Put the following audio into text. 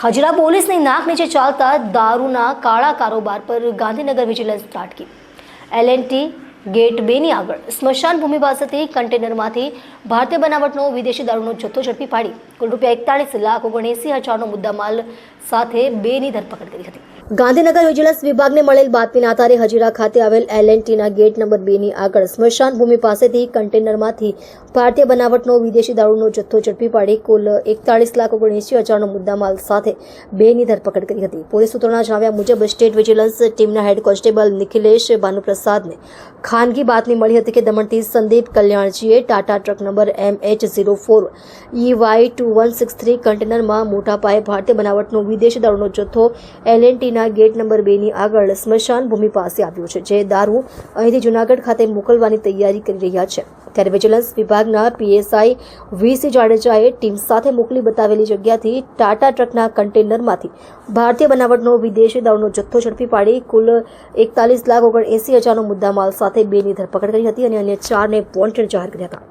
ખજરા પોલીસની નાક નીચે ચાલતા દારૂના કાળા કારોબાર પર ગાંધીનગર વિજિલન્સ ત્રાટકી એલએનટી ગેટ બેની આગળ સ્મશાન ભૂમિ પાસેથી કન્ટેનરમાંથી ભારતીય બનાવટનો વિદેશી દારૂનો જથ્થો ઝડપી પાડી. કુલ રૂપિયા એકતાળીસ લાખ ઓગણએંસી હજારનો મુદ્દામાલ સાથે બેની ધરપકડ કરી હતી. ગાંધીનગર વિજિલન્સ વિભાગને મળેલ બાતમીના આધારે હજીરા ખાતે આવેલ એલ ટીના ગેટ નંબર બેની આગળ સ્મશાન ભૂમિ પાસેથી કન્ટેનરમાંથી ભારતીય બનાવટનો વિદેશી દારૂનો જથ્થો ઝડપી પાડી કુલ એકતાળીસ લાખ ઓગણએંસી હજારનો મુદ્દામાલ સાથે બેની ધરપકડ કરી હતી. પોલીસ સૂત્રોના જણાવ્યા મુજબ સ્ટેટ વિજિલન્સ ટીમના હેડ કોન્સ્ટેબલ નિખિલેશ ભાનુપ્રસાદને ખાનગી બાતમી મળી હતી કે દમણથી Sandeep કલ્યાણજીએ Tata truck number M H zero four E Y two one six three કન્ટેનરમાં મોટા પાયે ભારતીય બનાવટનો વિદેશી દારૂનો જથ્થો એલએનટીના ગેટ નંબર બેની આગળ સ્મશાન ભૂમિ પાસે આવ્યો છે, જે દારૂ અહીંથી જુનાગઢ ખાતે મોકલવાની તૈયારી કરી રહ્યા છે. ત્યારે વિજિલન્સ વિભાગના પીએસઆઈ વીસી જાડેજાએ ટીમ સાથે મોકલી બતાવેલી જગ્યાથી ટાટા ટ્રકના કન્ટેનરમાંથી ભારતીય બનાવટનો વિદેશી દારૂનો જથ્થો ઝડપી પાડી કુલ એકતાલીસ લાખ ઓગણએંસી હજારનો મુદ્દામાલ સાથે બેની ધરપકડ કરી હતી અને અન્ય ચારને વોન્ટેડ જાહેર કર્યા હતા.